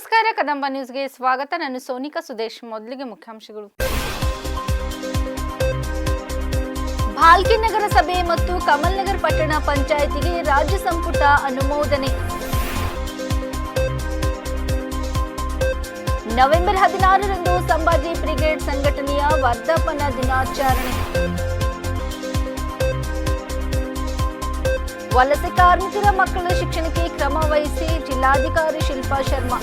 ನಮಸ್ಕಾರ, ಕದಂಬ ನ್ಯೂಸ್ಗೆ ಸ್ವಾಗತ. ನಾನು ಸೋನಿಕಾ ಸುದೇಶ್, ಮೊದಲಿಗೆ ಮುಖ್ಯಾಂಶಗಳು. ಭಾಲ್ಕಿ ನಗರಸಭೆ ಮತ್ತು ಕಮಲ್ ನಗರ್ ಪಟ್ಟಣ ಪಂಚಾಯಿತಿಗೆ ರಾಜ್ಯ ಸಂಪುಟ ಅನುಮೋದನೆ. ನವೆಂಬರ್ ಹದಿನಾರರಂದು ಸಂಭಾಜಿ ಬ್ರಿಗೇಡ್ ಸಂಘಟನೆಯ ವರ್ಧಾಪನ ದಿನಾಚರಣೆ. ವಲಸೆ ಕಾರ್ಮಿಕರ ಮಕ್ಕಳ ಶಿಕ್ಷಣಕ್ಕೆ ಕ್ರಮ ವಹಿಸಿ ಜಿಲ್ಲಾಧಿಕಾರಿ ಶಿಲ್ಪಾ ಶರ್ಮಾ.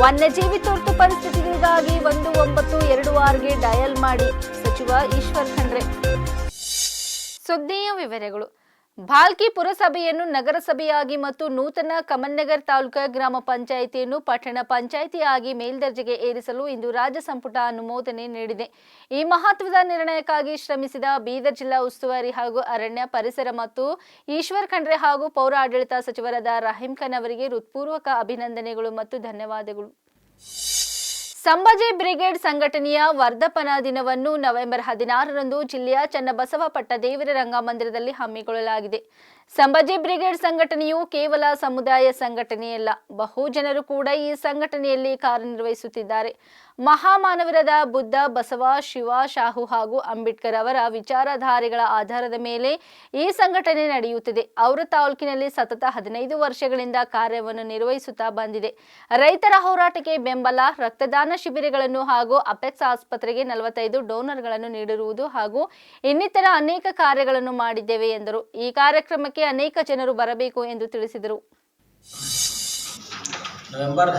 ವನ್ಯಜೀವಿ ತುರ್ತು ಪರಿಸ್ಥಿತಿಗಳಿಗಾಗಿ ಒಂದು ಒಂಬತ್ತು ಎರಡು ಆರ್ಗೆ ಡಯಲ್ ಮಾಡಿ ಸಚಿವ ಈಶ್ವರ್ ಖಂಡ್ರೆ. ಸುದ್ದಿಯ ವಿವರಗಳು. ಭಾಲ್ಕಿ ಪುರಸಭೆಯನ್ನು ನಗರಸಭೆಯಾಗಿ ಮತ್ತು ನೂತನ ಕಮಲ್ನಗರ್ ತಾಲೂಕಾ ಗ್ರಾಮ ಪಂಚಾಯಿತಿಯನ್ನು ಪಟ್ಟಣ ಪಂಚಾಯಿತಿಯಾಗಿ ಮೇಲ್ದರ್ಜೆಗೆ ಏರಿಸಲು ಇಂದು ರಾಜ್ಯ ಸಂಪುಟ ಅನುಮೋದನೆ ನೀಡಿದೆ. ಈ ಮಹತ್ವದ ನಿರ್ಣಯಕ್ಕಾಗಿ ಶ್ರಮಿಸಿದ ಬೀದರ್ ಜಿಲ್ಲಾ ಉಸ್ತುವಾರಿ ಹಾಗೂ ಅರಣ್ಯ ಪರಿಸರ ಮತ್ತು ಈಶ್ವರ್ ಖಂಡ್ರೆ ಹಾಗೂ ಪೌರ ಆಡಳಿತ ಸಚಿವರಾದ ರಹೀಂ ಖಾನ್ ಅವರಿಗೆ ಹೃತ್ಪೂರ್ವಕ ಅಭಿನಂದನೆಗಳು ಮತ್ತು ಧನ್ಯವಾದಗಳು. ಸಂಭಾಜಿ ಬ್ರಿಗೇಡ್ ಸಂಘಟನೆಯ ವರ್ಧಪನ ದಿನವನ್ನು ನವೆಂಬರ್ ಹದಿನಾರರಂದು ಜಿಲ್ಲೆಯ ಚನ್ನಬಸವ ಪಟ್ಟದೇವರ ರಂಗಮಂದಿರದಲ್ಲಿ ಹಮ್ಮಿಕೊಳ್ಳಲಾಗಿದೆ. ಸಂಭಾಜಿ ಬ್ರಿಗೇಡ್ ಸಂಘಟನೆಯು ಕೇವಲ ಸಮುದಾಯ ಸಂಘಟನೆಯಲ್ಲ ಬಹುಜನರು ಕೂಡ ಈ ಸಂಘಟನೆಯಲ್ಲಿ ಕಾರ್ಯನಿರ್ವಹಿಸುತ್ತಿದ್ದಾರೆ. ಮಹಾಮಾನವರದ ಬುದ್ಧ ಬಸವ ಶಿವ ಶಾಹು ಹಾಗೂ ಅಂಬೇಡ್ಕರ್ ಅವರ ವಿಚಾರಧಾರೆಗಳ ಆಧಾರದ ಮೇಲೆ ಈ ಸಂಘಟನೆ ನಡೆಯುತ್ತಿದೆ. ಅವರ ತಾಲೂಕಿನಲ್ಲಿ ಸತತ ಹದಿನೈದು ವರ್ಷಗಳಿಂದ ಕಾರ್ಯವನ್ನು ನಿರ್ವಹಿಸುತ್ತಾ ಬಂದಿದೆ. ರೈತರ ಹೋರಾಟಕ್ಕೆ ಬೆಂಬಲ, ರಕ್ತದಾನ ಶಿಬಿರಗಳನ್ನು ಹಾಗೂ ಅಪೆಕ್ಸ್ ಆಸ್ಪತ್ರೆಗೆ ನಲವತ್ತೈದು ಡೋನರ್ಗಳನ್ನು ನೀಡಿರುವುದು ಹಾಗೂ ಇನ್ನಿತರ ಅನೇಕ ಕಾರ್ಯಗಳನ್ನು ಮಾಡಿದ್ದೇವೆ ಎಂದರು. ಈ ಕಾರ್ಯಕ್ರಮಕ್ಕೆ ಅನೇಕ ಜನರು ಬರಬೇಕು ಎಂದು ತಿಳಿಸಿದರು. ನವೆಂಬರ್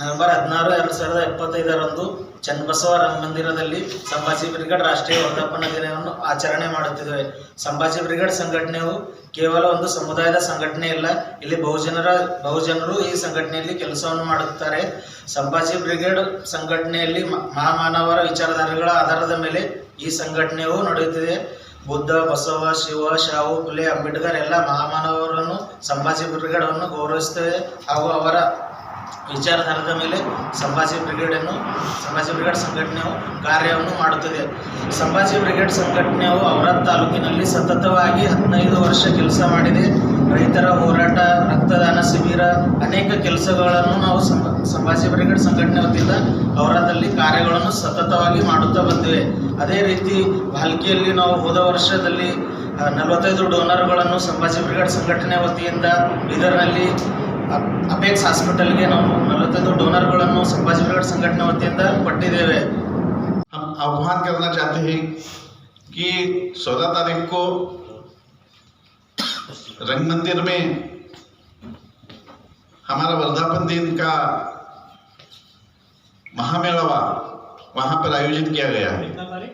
ನವೆಂಬರ್ ಹದಿನಾರು ಎರಡು ಸಾವಿರದ ಇಪ್ಪತ್ತೈದರಂದು ಚನ್ನಬಸವ ರಂಗಮಂದಿರದಲ್ಲಿ ಸಂಭಾಜಿ ಬ್ರಿಗೇಡ್ ರಾಷ್ಟ್ರೀಯ ವರ್ಧಾಪನ ದಿನವನ್ನು ಆಚರಣೆ ಮಾಡುತ್ತಿದ್ದೇವೆ. ಸಂಭಾಜಿ ಬ್ರಿಗೇಡ್ ಸಂಘಟನೆಯು ಕೇವಲ ಒಂದು ಸಮುದಾಯದ ಸಂಘಟನೆ ಇಲ್ಲ ಇಲ್ಲಿ ಬಹುಜನರ, ಬಹುಜನರು ಈ ಸಂಘಟನೆಯಲ್ಲಿ ಕೆಲಸವನ್ನು ಮಾಡುತ್ತಾರೆ. ಸಂಭಾಜಿ ಬ್ರಿಗೇಡ್ ಸಂಘಟನೆಯಲ್ಲಿ ಮಹಾಮಾನವರ ವಿಚಾರಧಾರೆಗಳ ಆಧಾರದ ಮೇಲೆ ಈ ಸಂಘಟನೆಯು ನಡೆಯುತ್ತಿದೆ. ಬುದ್ಧ ಬಸವ ಶಿವ ಶಾವು ಫುಲೆ ಅಂಬೇಡ್ಕರ್ ಎಲ್ಲ ಮಹಾಮಾನವರನ್ನು ಸಂಭಾಜಿ ಬ್ರಿಗೇಡನ್ನು ಗೌರವಿಸುತ್ತೇವೆ ಹಾಗೂ ಅವರ ವಿಚಾರಧಾರದ ಮೇಲೆ ಸಂಭಾಜಿ ಬ್ರಿಗೇಡನ್ನು ಸಂಭಾಜಿ ಬ್ರಿಗೇಡ್ ಸಂಘಟನೆಯು ಕಾರ್ಯವನ್ನು ಮಾಡುತ್ತದೆ. ಸಂಭಾಜಿ ಬ್ರಿಗೇಡ್ ಸಂಘಟನೆಯು ಔರಾದ್ ತಾಲೂಕಿನಲ್ಲಿ ಸತತವಾಗಿ ಹದಿನೈದು ವರ್ಷ ಕೆಲಸ ಮಾಡಿದೆ. ರೈತರ ಹೋರಾಟ, ರಕ್ತದಾನ ಶಿಬಿರ, ಅನೇಕ ಕೆಲಸಗಳನ್ನು ನಾವು ಸಂಭ- ಸಂಭಾಜಿ ಬ್ರಿಗೇಡ್ ಸಂಘಟನೆ ವತಿಯಿಂದ ಔರಾದಲ್ಲಿ ಕಾರ್ಯಗಳನ್ನು ಸತತವಾಗಿ ಮಾಡುತ್ತಾ ಬಂದಿವೆ. ಅದೇ ರೀತಿ ಭಾಲ್ಕಿಯಲ್ಲಿ ನಾವು ಹೋದ ವರ್ಷದಲ್ಲಿ ನಲವತ್ತೈದು ಡೋನರ್ಗಳನ್ನು ಸಂಭಾಜಿ ಬ್ರಿಗೇಡ್ ಸಂಘಟನೆ ವತಿಯಿಂದ ಬೀದರ್ನಲ್ಲಿ ಅಪೆಕ್ಸ್ ಹಾಸ್ಪಿಟಲ್ಗೆ ನಾವು ನಲವತ್ತೈದು ಡೋನರ್ಗಳನ್ನು ಸಂಭಾಜಿ ಬ್ರಿಗೇಡ್ ಸಂಘಟನೆ ವತಿಯಿಂದ ಕೊಟ್ಟಿದ್ದೇವೆ हम आह्वान करना चाहते हैं कि 16 तारीख को रंग मंदिर में हमारा वर्धापन दिन का महामेलावा वहाँ पर आयोजित किया गया है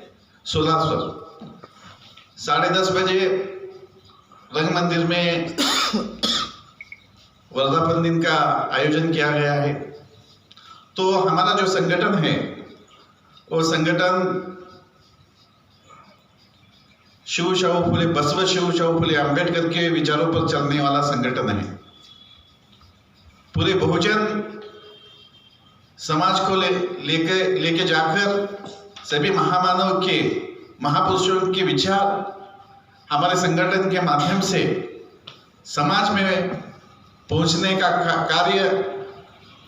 सोलह सौ साढ़े दस बजे रंग मंदिर में वर्धापन दिन का आयोजन किया गया है। तो हमारा जो संगठन है, वो संगठन शिव शाहू फुले, बसव शिव शाहू फुले अंबेडकर के विचारों पर चलने वाला संगठन है। पूरे बहुजन समाज को ले, लेके लेके जाकर सभी महामानव के, महापुरुषों के विचार हमारे संगठन के माध्यम से समाज में पहुँचने का कार्य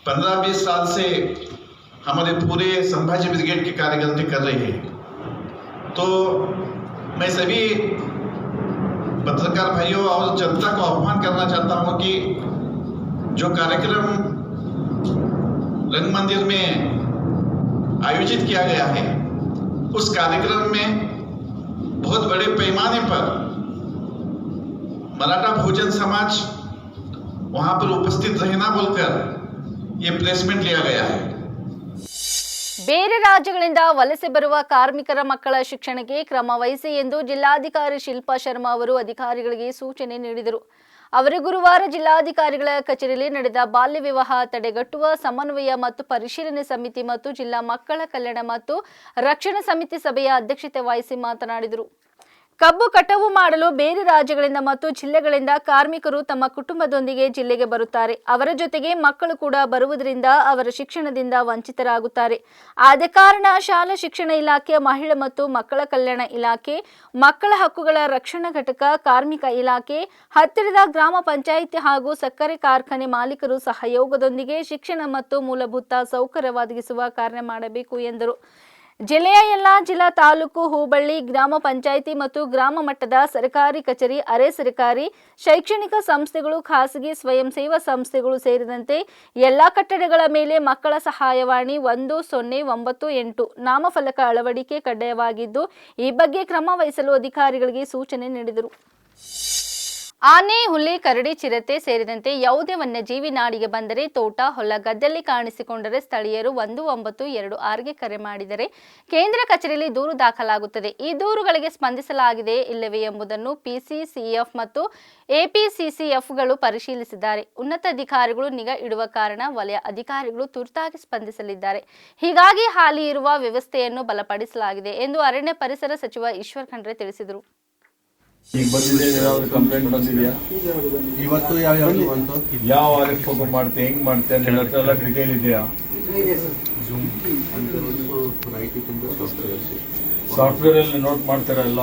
पंद्रह बीस साल से हमारे पूरे संभाजी ब्रिगेड के कार्यकर्ता कर रहे हैं। तो मैं सभी पत्रकार भाइयों और जनता को आह्वान करना चाहता हूँ कि जो कार्यक्रम रंग मंदिर में आयोजित किया गया है, उस कार्यक्रम में बहुत बड़े पैमाने पर मराठा भोजन समाज वहां पर उपस्थित रहना बोलकर ये प्लेसमेंट लिया गया है ಬೇರೆ ರಾಜ್ಯಗಳಿಂದ ವಲಸೆ ಬರುವ ಕಾರ್ಮಿಕರ ಮಕ್ಕಳ ಶಿಕ್ಷಣಕ್ಕೆ ಕ್ರಮ ವಹಿಸಿ ಎಂದು ಜಿಲ್ಲಾಧಿಕಾರಿ ಶಿಲ್ಪಾ ಶರ್ಮಾ ಅವರು ಅಧಿಕಾರಿಗಳಿಗೆ ಸೂಚನೆ ನೀಡಿದರು ಅವರು ಗುರುವಾರ ಜಿಲ್ಲಾಧಿಕಾರಿಗಳ ಕಚೇರಿಯಲ್ಲಿ ನಡೆದ ಬಾಲ್ಯ ವಿವಾಹ ತಡೆಗಟ್ಟುವ ಸಮನ್ವಯ ಮತ್ತು ಪರಿಶೀಲನೆ ಸಮಿತಿ ಮತ್ತು ಜಿಲ್ಲಾ ಮಕ್ಕಳ ಕಲ್ಯಾಣ ಮತ್ತು ರಕ್ಷಣಾ ಸಮಿತಿ ಸಭೆಯ ಅಧ್ಯಕ್ಷತೆ ವಹಿಸಿ ಮಾತನಾಡಿದರು ಕಬ್ಬು ಕಟಾವು ಮಾಡಲು ಬೇರೆ ರಾಜ್ಯಗಳಿಂದ ಮತ್ತು ಜಿಲ್ಲೆಗಳಿಂದ ಕಾರ್ಮಿಕರು ತಮ್ಮ ಕುಟುಂಬದೊಂದಿಗೆ ಜಿಲ್ಲೆಗೆ ಬರುತ್ತಾರೆ. ಅವರ ಜೊತೆಗೆ ಮಕ್ಕಳು ಕೂಡ ಬರುವುದರಿಂದ ಅವರ ಶಿಕ್ಷಣದಿಂದ ವಂಚಿತರಾಗುತ್ತಾರೆ. ಆದ ಕಾರಣ ಶಾಲಾ ಶಿಕ್ಷಣ ಇಲಾಖೆ, ಮಹಿಳಾ ಮತ್ತು ಮಕ್ಕಳ ಕಲ್ಯಾಣ ಇಲಾಖೆ, ಮಕ್ಕಳ ಹಕ್ಕುಗಳ ರಕ್ಷಣಾ ಘಟಕ, ಕಾರ್ಮಿಕ ಇಲಾಖೆ, ಹತ್ತಿರದ ಗ್ರಾಮ ಪಂಚಾಯಿತಿ ಹಾಗೂ ಸಕ್ಕರೆ ಕಾರ್ಖಾನೆ ಮಾಲೀಕರು ಸಹಯೋಗದೊಂದಿಗೆ ಶಿಕ್ಷಣ ಮತ್ತು ಮೂಲಭೂತ ಸೌಕರ್ಯ ಒದಗಿಸುವ ಕಾರ್ಯ ಮಾಡಬೇಕು ಎಂದರು. ಜಿಲ್ಲೆಯ ಎಲ್ಲಾ ಜಿಲ್ಲಾ ತಾಲೂಕು ಹೋಬಳಿ ಗ್ರಾಮ ಪಂಚಾಯಿತಿ ಮತ್ತು ಗ್ರಾಮ ಮಟ್ಟದ ಸರ್ಕಾರಿ ಕಚೇರಿ, ಅರೆ ಸರ್ಕಾರಿ ಶೈಕ್ಷಣಿಕ ಸಂಸ್ಥೆಗಳು, ಖಾಸಗಿ ಸ್ವಯಂ ಸೇವಾ ಸಂಸ್ಥೆಗಳು ಸೇರಿದಂತೆ ಎಲ್ಲಾ ಕಟ್ಟಡಗಳ ಮೇಲೆ ಮಕ್ಕಳ ಸಹಾಯವಾಣಿ ಒಂದು ಸೊನ್ನೆ ಒಂಬತ್ತು ಎಂಟು ನಾಮಫಲಕ ಅಳವಡಿಕೆ ಕಡ್ಡಾಯವಾಗಿದ್ದು, ಈ ಬಗ್ಗೆ ಕ್ರಮ ವಹಿಸಲು ಅಧಿಕಾರಿಗಳಿಗೆ ಸೂಚನೆ ನೀಡಿದರು. ಆನೆ, ಹುಲಿ, ಕರಡಿ, ಚಿರತೆ ಸೇರಿದಂತೆ ಯಾವುದೇ ವನ್ಯಜೀವಿ ನಾಡಿಗೆ ಬಂದರೆ ತೋಟ, ಹೊಲ, ಗದ್ದೆಯಲ್ಲಿ ಕಾಣಿಸಿಕೊಂಡರೆ ಸ್ಥಳೀಯರು ಒಂದು, ಒಂಬತ್ತು, ಎರಡು, ಆರ್ಗೆ ಕರೆ ಮಾಡಿದರೆ ಕೇಂದ್ರ ಕಚೇರಿಯಲ್ಲಿ ದೂರು ದಾಖಲಾಗುತ್ತದೆ. ಈ ದೂರುಗಳಿಗೆ ಸ್ಪಂದಿಸಲಾಗಿದೆಯೇ ಇಲ್ಲವೇ ಎಂಬುದನ್ನು ಪಿಸಿಸಿಎಫ್ ಮತ್ತು ಎಪಿಸಿಸಿಎಫ್ಗಳು ಪರಿಶೀಲಿಸಿದ್ದಾರೆ. ಉನ್ನತ ಅಧಿಕಾರಿಗಳು ನಿಗಾ ಇಡುವ ಕಾರಣ ವಲಯ ಅಧಿಕಾರಿಗಳು ತುರ್ತಾಗಿ ಸ್ಪಂದಿಸಲಿದ್ದಾರೆ. ಹೀಗಾಗಿ ಹಾಲಿ ಇರುವ ವ್ಯವಸ್ಥೆಯನ್ನು ಬಲಪಡಿಸಲಾಗಿದೆ ಎಂದು ಅರಣ್ಯ ಪರಿಸರ ಸಚಿವ ಈಶ್ವರ್ ಖಂಡ್ರೆ ತಿಳಿಸಿದರು. ಈಗ ಬಂದಿದೆ ಯಾವ್ದು ಕಂಪ್ಲೇಂಟ್ ಬಂದಿದೆಯಾ? ಇವತ್ತು ಯಾವ ಯಾವ ಬಂತು? ಯಾವ ಆರ್ ಎಫ್ ಮಾಡ್ತೆ ಹೆಂಗ್ ಮಾಡ್ತೆ ಅಂತ ಹತ್ರ ಎಲ್ಲ ಡೀಟೇಲ್ ಇದೆಯಾ? ಸಾಫ್ಟ್ವೇರ್ ಅಲ್ಲಿ ನೋಟ್ ಮಾಡ್ತಾರ ಎಲ್ಲ?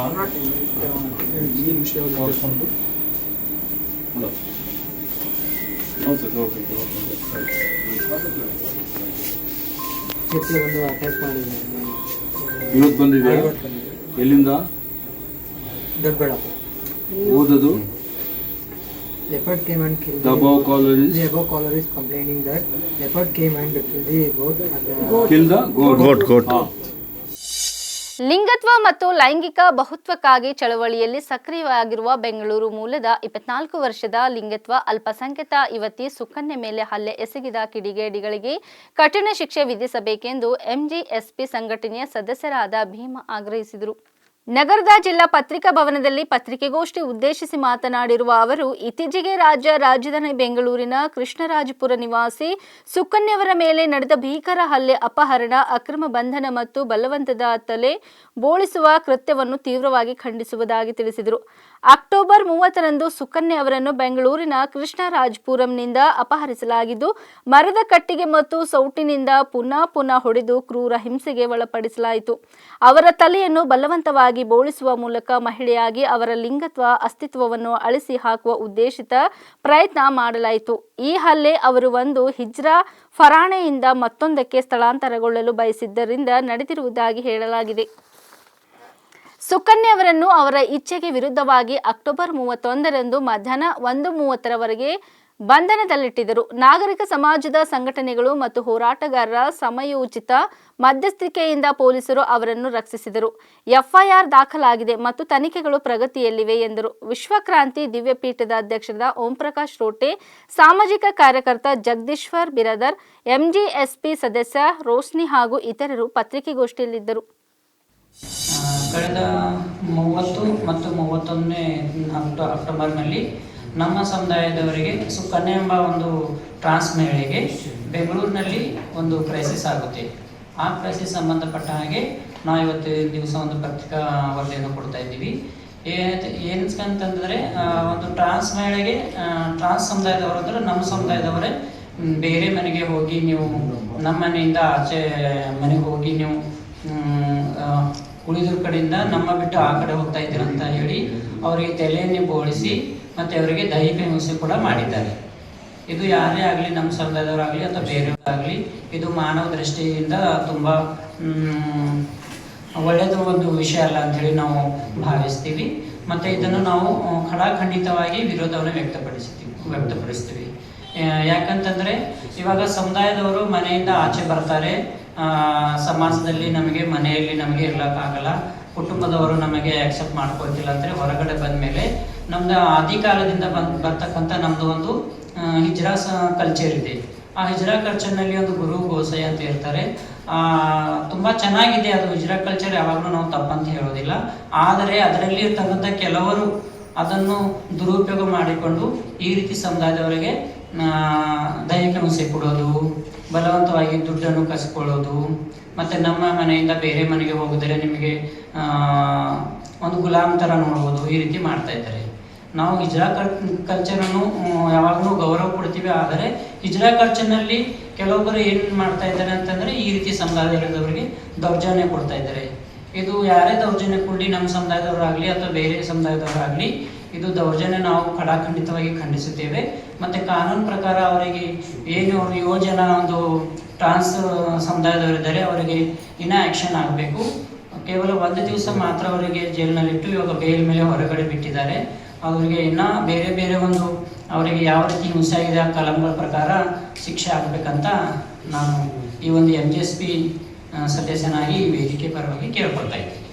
ಇವತ್ತು ಬಂದಿದೆ. ಎಲ್ಲಿಂದ? ದೊಡ್ಡಬಳ್ಳಾಪುರ. ಓದೋದು? Leopard came and killed The above caller is the above caller is complaining that leopard came and killed the goat at the kill the goat goat ಲಿಂಗತ್ವ ಮತ್ತು ಲೈಂಗಿಕ ಬಹುತ್ವಕ್ಕಾಗಿ ಚಳವಳಿಯಲ್ಲಿ ಸಕ್ರಿಯವಾಗಿರುವ ಬೆಂಗಳೂರು ಮೂಲದ ಇಪ್ಪತ್ನಾಲ್ಕು ವರ್ಷದ ಲಿಂಗತ್ವ ಅಲ್ಪಸಂಖ್ಯಾತ ಯುವತಿ ಸುಕನ್ಯೆ ಮೇಲೆ ಹಲ್ಲೆ ಎಸಗಿದ ಕಿಡಿಗೇಡಿಗಳಿಗೆ ಕಠಿಣ ಶಿಕ್ಷೆ ವಿಧಿಸಬೇಕೆಂದು ಎಂಜಿಎಸ್ಪಿ ಸಂಘಟನೆಯ ಸದಸ್ಯರಾದ ಭೀಮಾ ಆಗ್ರಹಿಸಿದರು. ನಗರದ ಜಿಲ್ಲಾ ಪತ್ರಿಕಾ ಭವನದಲ್ಲಿ ಪತ್ರಿಕೆಗೋಷ್ಠಿ ಉದ್ದೇಶಿಸಿ ಮಾತನಾಡಿರುವ ಅವರು, ಇತ್ತೀಚೆಗೆ ರಾಜ್ಯ ರಾಜಧಾನಿ ಬೆಂಗಳೂರಿನ ಕೃಷ್ಣರಾಜಪುರ ನಿವಾಸಿ ಸುಕನ್ಯವರ ಮೇಲೆ ನಡೆದ ಭೀಕರ ಹಲ್ಲೆ, ಅಪಹರಣ, ಅಕ್ರಮ ಬಂಧನ ಮತ್ತು ಬಲವಂತದ ತಲೆ ಬೋಳಿಸುವ ಕೃತ್ಯವನ್ನು ತೀವ್ರವಾಗಿ ಖಂಡಿಸುವುದಾಗಿ ತಿಳಿಸಿದರು. ಅಕ್ಟೋಬರ್ ಮೂವತ್ತರಂದು ಸುಕನ್ಯ ಅವರನ್ನು ಬೆಂಗಳೂರಿನ ಕೃಷ್ಣರಾಜಪುರಂನಿಂದ ಅಪಹರಿಸಲಾಗಿದ್ದು, ಮರದ ಕಟ್ಟಿಗೆ ಮತ್ತು ಸೌಟಿನಿಂದ ಪುನಃ ಪುನಃ ಹೊಡೆದು ಕ್ರೂರ ಹಿಂಸೆಗೆ ಒಳಪಡಿಸಲಾಯಿತು. ಅವರ ತಲೆಯನ್ನು ಬಲವಂತವಾಗಿ ಬೋಳಿಸುವ ಮೂಲಕ ಮಹಿಳೆಯಾಗಿ ಅವರ ಲಿಂಗತ್ವ, ಅಸ್ತಿತ್ವವನ್ನು ಅಳಿಸಿ ಹಾಕುವ ಉದ್ದೇಶಿತ ಪ್ರಯತ್ನ ಮಾಡಲಾಯಿತು. ಈ ಹಲ್ಲೆ ಅವರು ಒಂದು ಹಿಜ್ರಾ ಫರಾಣೆಯಿಂದ ಮತ್ತೊಂದಕ್ಕೆ ಸ್ಥಳಾಂತರಗೊಳ್ಳಲು ಬಯಸಿದ್ದರಿಂದ ನಡೆದಿರುವುದಾಗಿ ಹೇಳಲಾಗಿದೆ. ಸುಕನ್ಯವರನ್ನು ಅವರ ಇಚ್ಛೆಗೆ ವಿರುದ್ಧವಾಗಿ ಅಕ್ಟೋಬರ್ ಮೂವತ್ತೊಂದರಂದು ಮಧ್ಯಾಹ್ನ ಒಂದು ಮೂವತ್ತರವರೆಗೆ ಬಂಧನದಲ್ಲಿಟ್ಟಿದ್ದರು. ನಾಗರಿಕ ಸಮಾಜದ ಸಂಘಟನೆಗಳು ಮತ್ತು ಹೋರಾಟಗಾರರ ಸಮಯೋಚಿತ ಮಧ್ಯಸ್ಥಿಕೆಯಿಂದ ಪೊಲೀಸರು ಅವರನ್ನು ರಕ್ಷಿಸಿದರು. ಎಫ್ಐಆರ್ ದಾಖಲಾಗಿದೆ ಮತ್ತು ತನಿಖೆಗಳು ಪ್ರಗತಿಯಲ್ಲಿವೆ ಎಂದರು. ವಿಶ್ವಕ್ರಾಂತಿ ದಿವ್ಯಪೀಠದ ಅಧ್ಯಕ್ಷರಾದ ಓಂಪ್ರಕಾಶ್ ರೋಟೆ, ಸಾಮಾಜಿಕ ಕಾರ್ಯಕರ್ತ ಜಗದೀಶ್ವರ್ ಬಿರದರ್ ಎಂಜಿಎಸ್ಪಿ ಸದಸ್ಯ ರೋಶ್ನಿ ಹಾಗೂ ಇತರರು ಪತ್ರಿಕೆಗೋಷ್ಠಿಯಲ್ಲಿದ್ದರು. ಕಳೆದ ಮೂವತ್ತು ಮತ್ತು ಮೂವತ್ತೊಂದನೇ ಅಕ್ಟೋ ಅಕ್ಟೋಬರ್ನಲ್ಲಿ ನಮ್ಮ ಸಮುದಾಯದವರಿಗೆ ಸುಕನ್ಯಾ ಎಂಬ ಒಂದು ಟ್ರಾನ್ಸ್ ಮಹಿಳೆಗೆ ಬೆಂಗಳೂರಿನಲ್ಲಿ ಒಂದು ಕ್ರೈಸಿಸ್ ಆಗುತ್ತೆ. ಆ ಕ್ರೈಸಿಸ್ ಸಂಬಂಧಪಟ್ಟ ಹಾಗೆ ನಾವು ಇವತ್ತು ದಿವಸ ಒಂದು ಪತ್ರಿಕಾ ವರದಿಯನ್ನು ಕೊಡ್ತಾ ಇದ್ದೀವಿ. ಏನಂತಂದರೆ ಒಂದು ಟ್ರಾನ್ಸ್ ಮಹಿಳೆಗೆ ಟ್ರಾನ್ಸ್ ಸಮುದಾಯದವರು ಅಂದರೆ ನಮ್ಮ ಸಮುದಾಯದವರೇ ಬೇರೆ ಮನೆಗೆ ಹೋಗಿ ನೀವು ನಮ್ಮ ಮನೆಯಿಂದ ಆಚೆ ಮನೆಗೆ ಹೋಗಿ ನೀವು ಉಳಿದ್ರ ಕಡೆಯಿಂದ ನಮ್ಮ ಬಿಟ್ಟು ಆ ಕಡೆ ಹೋಗ್ತಾ ಇದ್ದೀರಂತ ಹೇಳಿ ಅವರಿಗೆ ತಲೆಯನ್ನೇ ಬೋಳಿಸಿ ಮತ್ತು ಅವರಿಗೆ ದೈಹಿಕ ಹಿಂಸೆ ಕೂಡ ಮಾಡಿದ್ದಾರೆ. ಇದು ಯಾರೇ ಆಗಲಿ ನಮ್ಮ ಸಮುದಾಯದವರಾಗಲಿ ಅಥವಾ ಬೇರೆಯವರಾಗಲಿ, ಇದು ಮಾನವ ದೃಷ್ಟಿಯಿಂದ ತುಂಬ ಒಳ್ಳೆಯದು ಒಂದು ವಿಷಯ ಅಲ್ಲ ಅಂಥೇಳಿ ನಾವು ಭಾವಿಸ್ತೀವಿ. ಮತ್ತು ಇದನ್ನು ನಾವು ಖಡಾಖಂಡಿತವಾಗಿ ವಿರೋಧವನ್ನು ವ್ಯಕ್ತಪಡಿಸ್ತೀವಿ ವ್ಯಕ್ತಪಡಿಸ್ತೀವಿ. ಯಾಕಂತಂದರೆ ಇವಾಗ ಸಮುದಾಯದವರು ಮನೆಯಿಂದ ಆಚೆ ಬರ್ತಾರೆ. ಸಮಾಜದಲ್ಲಿ ನಮಗೆ ಮನೆಯಲ್ಲಿ ನಮಗೆ ಇರ್ಲಕ್ಕಾಗಲ್ಲ. ಕುಟುಂಬದವರು ನಮಗೆ ಆಕ್ಸೆಪ್ಟ್ ಮಾಡ್ಕೊಳ್ತಿಲ್ಲ ಅಂದರೆ ಹೊರಗಡೆ ಬಂದ ಮೇಲೆ ನಮ್ದು ಆದಿಕಾಲದಿಂದ ಬಂದ್, ಬರ್ತಕ್ಕಂಥ ನಮ್ಮದು ಒಂದು ಹಿಜ್ರಾ ಕಲ್ಚರ್ ಇದೆ. ಆ ಹಿಜ್ರಾ ಕಲ್ಚರ್ನಲ್ಲಿ ಒಂದು ಗುರು ಗೋಸೈ ಅಂತ ಇರ್ತಾರೆ. ತುಂಬ ಚೆನ್ನಾಗಿದೆ ಅದು ಹಿಜ್ರಾ ಕಲ್ಚರ್ ಯಾವಾಗಲೂ ನಾವು ತಪ್ಪಂತ ಹೇಳೋದಿಲ್ಲ. ಆದರೆ ಅದರಲ್ಲಿ ಇರ್ತಕ್ಕಂಥ ಕೆಲವರು ಅದನ್ನು ದುರುಪಯೋಗ ಮಾಡಿಕೊಂಡು ಈ ರೀತಿ ಸಮುದಾಯದವರಿಗೆ ದೈಹಿಕ ಹಿಂಸೆ ಕೊಡೋದು, ಬಲವಂತವಾಗಿ ದುಡ್ಡನ್ನು ಕಸ್ಕೊಳ್ಳೋದು, ಮತ್ತು ನಮ್ಮ ಮನೆಯಿಂದ ಬೇರೆ ಮನೆಗೆ ಹೋಗಿದರೆ ನಿಮಗೆ ಒಂದು ಗುಲಾಮ್ ಥರ ನೋಡ್ಬೋದು, ಈ ರೀತಿ ಮಾಡ್ತಾ ಇದ್ದಾರೆ. ನಾವು ಹಿಜ್ರಾ ಕಲ್ ಕಲ್ಚರನ್ನು ಯಾವಾಗಲೂ ಗೌರವ ಕೊಡ್ತೀವಿ, ಆದರೆ ಹಿಜ್ರಾ ಕಲ್ಚರ್ನಲ್ಲಿ ಕೆಲವೊಬ್ಬರು ಏನು ಮಾಡ್ತಾ ಇದ್ದಾರೆ ಅಂತಂದರೆ ಈ ರೀತಿ ಸಮುದಾಯದವರಿಗೆ ದೌರ್ಜನ್ಯ ಕೊಡ್ತಾ ಇದ್ದಾರೆ. ಇದು ಯಾರೇ ದೌರ್ಜನ್ಯ ಕೊಡಲಿ, ನಮ್ಮ ಸಮುದಾಯದವರಾಗಲಿ ಅಥವಾ ಬೇರೆ ಸಮುದಾಯದವರಾಗಲಿ, ಇದು ದೌರ್ಜನ್ಯ ನಾವು ಕಡಾಖಂಡಿತವಾಗಿ ಖಂಡಿಸುತ್ತೇವೆ. ಮತ್ತು ಕಾನೂನು ಪ್ರಕಾರ ಅವರಿಗೆ ಏನು ಅವರು ಯುವ ಒಂದು ಟ್ರಾನ್ಸ್, ಸಮುದಾಯದವರಿದ್ದಾರೆ, ಅವರಿಗೆ ಇನ್ನೂ ಆ್ಯಕ್ಷನ್ ಆಗಬೇಕು. ಕೇವಲ ಒಂದು ದಿವಸ ಮಾತ್ರ ಅವರಿಗೆ ಜೈಲಿನಲ್ಲಿಟ್ಟು ಇವಾಗ ಬೇಲ್ ಮೇಲೆ ಹೊರಗಡೆ ಬಿಟ್ಟಿದ್ದಾರೆ. ಅವರಿಗೆ ಇನ್ನ ಬೇರೆ ಬೇರೆ ಒಂದು ಅವರಿಗೆ ಯಾವ ರೀತಿ ಹಿಂಸೆ ಆಗಿದೆ ಆ ಕಲಂಗಳ ಪ್ರಕಾರ ಶಿಕ್ಷೆ ಆಗಬೇಕಂತ ನಾನು ಈ ಒಂದು ಎಂ ಜಿ ಎಸ್ ಪಿ ಸದಸ್ಯನಾಗಿ ವೇದಿಕೆ ಪರವಾಗಿ ಕೇಳ್ಕೊಳ್ತಾ ಇದ್ದೀನಿ.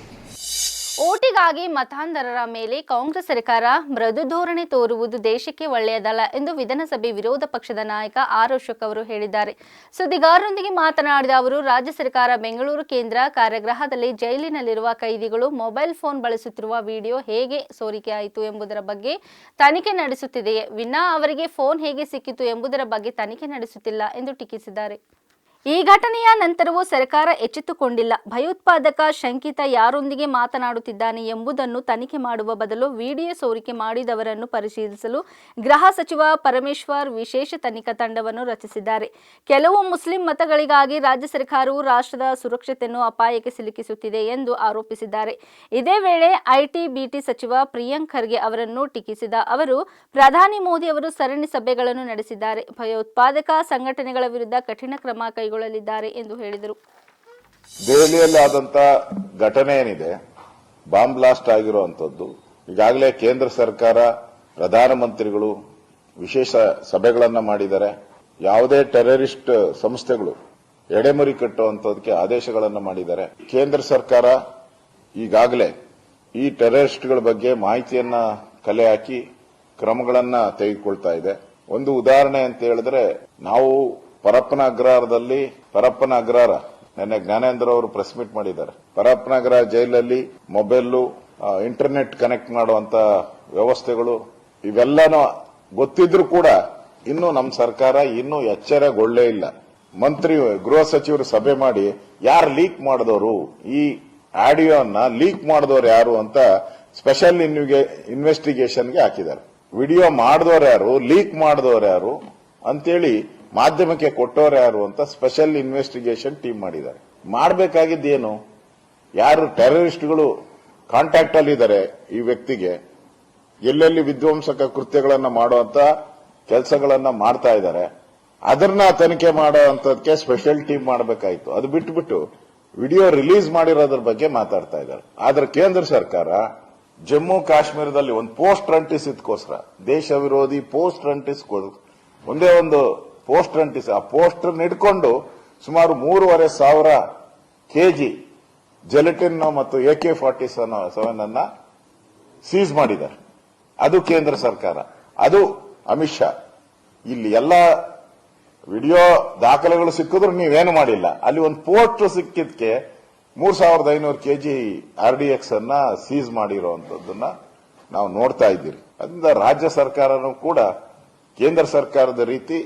ಓಟಿಗಾಗಿ ಮತಾಂಧರರ ಮೇಲೆ ಕಾಂಗ್ರೆಸ್ ಸರ್ಕಾರ ಮೃದು ಧೋರಣೆ ತೋರುವುದು ದೇಶಕ್ಕೆ ಒಳ್ಳೆಯದಲ್ಲ ಎಂದು ವಿಧಾನಸಭೆ ವಿರೋಧ ಪಕ್ಷದ ನಾಯಕ ಆರ್ ಅಶೋಕ್ ಅವರು ಹೇಳಿದ್ದಾರೆ. ಸುದ್ದಿಗಾರರೊಂದಿಗೆ ಮಾತನಾಡಿದ ಅವರು, ರಾಜ್ಯ ಸರ್ಕಾರ ಬೆಂಗಳೂರು ಕೇಂದ್ರ ಕಾರ್ಯಗ್ರಹದಲ್ಲಿ ಜೈಲಿನಲ್ಲಿರುವ ಕೈದಿಗಳು ಮೊಬೈಲ್ ಫೋನ್ ಬಳಸುತ್ತಿರುವ ವಿಡಿಯೋ ಹೇಗೆ ಸೋರಿಕೆಯಾಯಿತು ಎಂಬುದರ ಬಗ್ಗೆ ತನಿಖೆ ನಡೆಸುತ್ತಿದೆಯೇ? ವಿನಾ ಅವರಿಗೆ ಫೋನ್ ಹೇಗೆ ಸಿಕ್ಕಿತು ಎಂಬುದರ ಬಗ್ಗೆ ತನಿಖೆ ನಡೆಸುತ್ತಿಲ್ಲ ಎಂದು ಟೀಕಿಸಿದ್ದಾರೆ. ಈ ಘಟನೆಯ ನಂತರವೂ ಸರ್ಕಾರ ಎಚ್ಚೆತ್ತುಕೊಂಡಿಲ್ಲ. ಭಯೋತ್ಪಾದಕ ಶಂಕಿತ ಯಾರೊಂದಿಗೆ ಮಾತನಾಡುತ್ತಿದ್ದಾನೆ ಎಂಬುದನ್ನು ತನಿಖೆ ಮಾಡುವ ಬದಲು ವಿಡಿಯೋ ಸೋರಿಕೆ ಮಾಡಿದವರನ್ನು ಪರಿಶೀಲಿಸಲು ಗೃಹ ಸಚಿವ ಪರಮೇಶ್ವರ್ ವಿಶೇಷ ತನಿಖಾ ತಂಡವನ್ನು ರಚಿಸಿದ್ದಾರೆ. ಕೆಲವು ಮುಸ್ಲಿಂ ಮತಗಳಿಗಾಗಿ ರಾಜ್ಯ ಸರ್ಕಾರವು ರಾಷ್ಟ್ರದ ಸುರಕ್ಷತೆಯನ್ನು ಅಪಾಯಕ್ಕೆ ಸಿಲುಕಿಸುತ್ತಿದೆ ಎಂದು ಆರೋಪಿಸಿದ್ದಾರೆ. ಇದೇ ವೇಳೆ ಐಟಿ ಬಿಟಿ ಸಚಿವ ಪ್ರಿಯಾಂಕ್ ಖರ್ಗೆ ಅವರನ್ನು ಟೀಕಿಸಿದ ಅವರು, ಪ್ರಧಾನಿ ಮೋದಿ ಅವರು ಸರಣಿ ಸಭೆಗಳನ್ನು ನಡೆಸಿದ್ದಾರೆ. ಭಯೋತ್ಪಾದಕ ಸಂಘಟನೆಗಳ ವಿರುದ್ಧ ಕಠಿಣ ಕ್ರಮ ಕೈಗೊಳ್ಳಲಿದ್ದಾರೆ ಎಂದು ಹೇಳಿದರು. ದೆಹಲಿಯಲ್ಲಿ ಆದಂತ ಘಟನೆ ಏನಿದೆ, ಬಾಂಬ್ ಬ್ಲಾಸ್ಟ್ ಆಗಿರುವಂತದ್ದು, ಈಗಾಗಲೇ ಕೇಂದ್ರ ಸರ್ಕಾರ, ಪ್ರಧಾನಮಂತ್ರಿಗಳು ವಿಶೇಷ ಸಭೆಗಳನ್ನು ಮಾಡಿದ್ದಾರೆ. ಯಾವುದೇ ಟೆರರಿಸ್ಟ್ ಸಂಸ್ಥೆಗಳು ಎಡೆಮರಿ ಕಟ್ಟುವಂತದಕ್ಕೆ ಆದೇಶಗಳನ್ನು ಮಾಡಿದ್ದಾರೆ. ಕೇಂದ್ರ ಸರ್ಕಾರ ಈಗಾಗಲೇ ಈ ಟೆರರಿಸ್ಟ್ಗಳ ಬಗ್ಗೆ ಮಾಹಿತಿಯನ್ನ ಕಲೆ ಹಾಕಿ ಕ್ರಮಗಳನ್ನ ತೆಗೆದುಕೊಳ್ತಾ ಇದೆ. ಒಂದು ಉದಾಹರಣೆ ಅಂತ ಹೇಳಿದ್ರೆ, ನಾವು ಪರಪ್ಪನ ಅಗ್ರಹಾರದಲ್ಲಿ, ಪರಪ್ಪನ ಅಗ್ರಹಾರ, ನಿನ್ನೆ ಜ್ಞಾನೇಂದ್ರ ಅವರು ಪ್ರೆಸ್ ಮೀಟ್ ಮಾಡಿದ್ದಾರೆ. ಪರಪ್ಪನ ಜೈಲಲ್ಲಿ ಮೊಬೈಲ್ ಇಂಟರ್ನೆಟ್ ಕನೆಕ್ಟ್ ಮಾಡುವಂತ ವ್ಯವಸ್ಥೆಗಳು, ಇವೆಲ್ಲನೂ ಗೊತ್ತಿದ್ರೂ ಕೂಡ ಇನ್ನು ನಮ್ಮ ಸರ್ಕಾರ ಇನ್ನೂ ಎಚ್ಚರಗೊಳ್ಳೇ ಇಲ್ಲ. ಮಂತ್ರಿ, ಗೃಹ ಸಚಿವರು ಸಭೆ ಮಾಡಿ ಯಾರು ಲೀಕ್ ಮಾಡಿದವರು, ಈ ಆಡಿಯೋನ ಲೀಕ್ ಮಾಡಿದವರು ಯಾರು ಅಂತ ಸ್ಪೆಷಲ್ ಇನ್ವೆಸ್ಟಿಗೇಷನ್ಗೆ ಹಾಕಿದ್ದಾರೆ. ವಿಡಿಯೋ ಮಾಡಿದವರು ಯಾರು ಲೀಕ್ ಮಾಡಿದವರು ಯಾರು ಅಂತೇಳಿ ಮಾಧ್ಯಮಕ್ಕೆ ಕೊಟ್ಟವರು ಯಾರು ಅಂತ ಸ್ಪೆಷಲ್ ಇನ್ವೆಸ್ಟಿಗೇಷನ್ ಟೀಮ್ ಮಾಡಿದ್ದಾರೆ. ಮಾಡಬೇಕಾಗಿದ್ದೇನು? ಯಾರು ಟೆರರಿಸ್ಟ್ಗಳು ಕಾಂಟ್ಯಾಕ್ಟ್ ಅಲ್ಲಿ ಇದ್ದಾರೆ ಈ ವ್ಯಕ್ತಿಗೆ? ಎಲ್ಲೆಲ್ಲಿ ವಿಧ್ವಂಸಕ ಕೃತ್ಯಗಳನ್ನು ಮಾಡುವಂತ ಕೆಲಸಗಳನ್ನು ಮಾಡ್ತಾ ಇದ್ದಾರೆ? ಅದನ್ನ ತನಿಖೆ ಮಾಡುವಂತದಕ್ಕೆ ಸ್ಪೆಷಲ್ ಟೀಮ್ ಮಾಡಬೇಕಾಯಿತು. ಅದು ಬಿಟ್ಬಿಟ್ಟು ವಿಡಿಯೋ ರಿಲೀಸ್ ಮಾಡಿರೋದ್ರ ಬಗ್ಗೆ ಮಾತಾಡ್ತಾ ಇದ್ದಾರೆ. ಆದ್ರೆ ಕೇಂದ್ರ ಸರ್ಕಾರ ಜಮ್ಮು ಕಾಶ್ಮೀರದಲ್ಲಿ ಒಂದು ಪೋಸ್ಟ್ ಅಂಟಿಸಿದಕ್ಕೋಸ್ಕರ ದೇಶ ವಿರೋಧಿ ಪೋಸ್ಟ್ ಅಂಟಿಸ್ ಒಂದೇ ಒಂದು ಪೋಸ್ಟರ್ ಅಂಟಿಸಿ, ಆ ಪೋಸ್ಟರ್ ಇಟ್ಕೊಂಡು ಸುಮಾರು ಮೂರುವರೆ ಸಾವಿರ ಕೆಜಿ ಜೆಲೆಟಿನ್ ಮತ್ತು ಎ ಕೆ ಫಾರ್ಟಿ ಸೆವೆನ್ ಅನ್ನ ಸೀಸ್ ಮಾಡಿದ್ದಾರೆ. ಅದು ಕೇಂದ್ರ ಸರ್ಕಾರ. ಅದು ಅಮಿತ್ ಶಾ. ಇಲ್ಲಿ ಎಲ್ಲ ವಿಡಿಯೋ ದಾಖಲೆಗಳು ಸಿಕ್ಕಿದ್ರು ನೀವೇನು ಮಾಡಿಲ್ಲ. ಅಲ್ಲಿ ಒಂದು ಪೋಸ್ಟ್ ಸಿಕ್ಕಿದ್ಕೆ ಮೂರ್ ಸಾವಿರದ ಐನೂರು ಕೆಜಿ ಆರ್ ಡಿ ಎಕ್ಸ್ ಅನ್ನ ಸೀಸ್ ಮಾಡಿರುವಂತದ್ದನ್ನ ನಾವು ನೋಡ್ತಾ ಇದ್ದೀರಿ. ಅದರಿಂದ ರಾಜ್ಯ ಸರ್ಕಾರನೂ ಕೂಡ ಕೇಂದ್ರ ಸರ್ಕಾರದ ರೀತಿ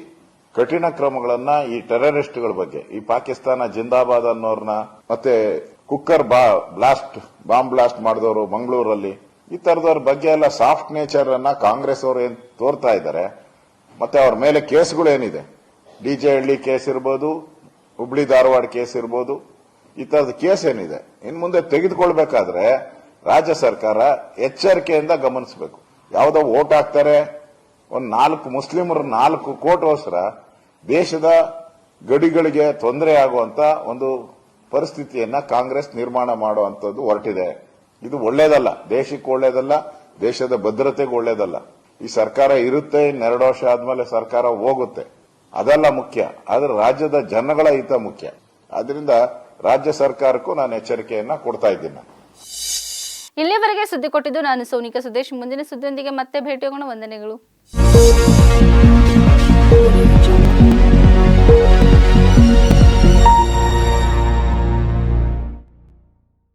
ಕಠಿಣ ಕ್ರಮಗಳನ್ನ ಈ ಟೆರರಿಸ್ಟ್ಗಳ ಬಗ್ಗೆ, ಈ ಪಾಕಿಸ್ತಾನ ಜಿಂದಾಬಾದ್ ಅನ್ನೋರ್ನ, ಮತ್ತೆ ಕುಕ್ಕರ್ ಬಾ, ಬ್ಲಾಸ್ಟ್, ಬಾಂಬ್ ಬ್ಲಾಸ್ಟ್ ಮಾಡಿದವರು ಮಂಗಳೂರಲ್ಲಿ, ಈ ತರದವ್ರ ಬಗ್ಗೆ ಎಲ್ಲ ಸಾಫ್ಟ್ ನೇಚರ್ ಅನ್ನ ಕಾಂಗ್ರೆಸ್ ಅವರು ಏನ್ ತೋರ್ತಾ ಇದ್ದಾರೆ, ಮತ್ತೆ ಅವ್ರ ಮೇಲೆ ಕೇಸ್ಗಳು ಏನಿದೆ? ಡಿಜೆ ಹಳ್ಳಿ ಕೇಸ್ ಇರ್ಬೋದು, ಹುಬ್ಳಿ ಧಾರವಾಡ ಕೇಸ್ ಇರ್ಬೋದು, ಈ ತರದ ಕೇಸ್ ಏನಿದೆ? ಇನ್ ಮುಂದೆ ತೆಗೆದುಕೊಳ್ಬೇಕಾದ್ರೆ ರಾಜ್ಯ ಸರ್ಕಾರ ಎಚ್ಚರಿಕೆಯಿಂದ ಗಮನಿಸಬೇಕು. ಯಾವುದೋ ವೋಟ್ ಹಾಕ್ತಾರೆ, ಒಂದ್ ನಾಲ್ಕು ಮುಸ್ಲಿಮರು ನಾಲ್ಕು ಕೋಟಿಗೋಸ್ಕರ ದೇಶದ ಗಡಿಗಳಿಗೆ ತೊಂದರೆ ಆಗುವಂತ ಒಂದು ಪರಿಸ್ಥಿತಿಯನ್ನ ಕಾಂಗ್ರೆಸ್ ನಿರ್ಮಾಣ ಮಾಡುವಂತದ್ದು ಹೊರಟಿದೆ. ಇದು ಒಳ್ಳೇದಲ್ಲ. ದೇಶಕ್ಕೆ ಒಳ್ಳೇದಲ್ಲ. ದೇಶದ ಭದ್ರತೆಗೆ ಒಳ್ಳೇದಲ್ಲ. ಈ ಸರ್ಕಾರ ಇರುತ್ತೆ ಇನ್ನೆರಡು ವರ್ಷ ಆದ್ಮೇಲೆ ಸರ್ಕಾರ ಹೋಗುತ್ತೆ. ಅದೆಲ್ಲ ಮುಖ್ಯ. ಆದ್ರೆ ರಾಜ್ಯದ ಜನಗಳ ಹಿತ ಮುಖ್ಯ. ಆದ್ರಿಂದ ರಾಜ್ಯ ಸರ್ಕಾರಕ್ಕೂ ನಾನು ಎಚ್ಚರಿಕೆಯನ್ನ ಕೊಡ್ತಾ ಇದ್ದೀನಿ. ಇಲ್ಲಿವರೆಗೆ ಸುದ್ದಿ ಕೊಟ್ಟಿದ್ದು ನಾನು ಸೋನಿಕಾ ಸುದೇಶ್. ಮುಂದಿನ ಸುದ್ದಿಯೊಂದಿಗೆ ಮತ್ತೆ ಭೇಟಿಯಾಗೋಣ. ವಂದನೆಗಳು. Thank you.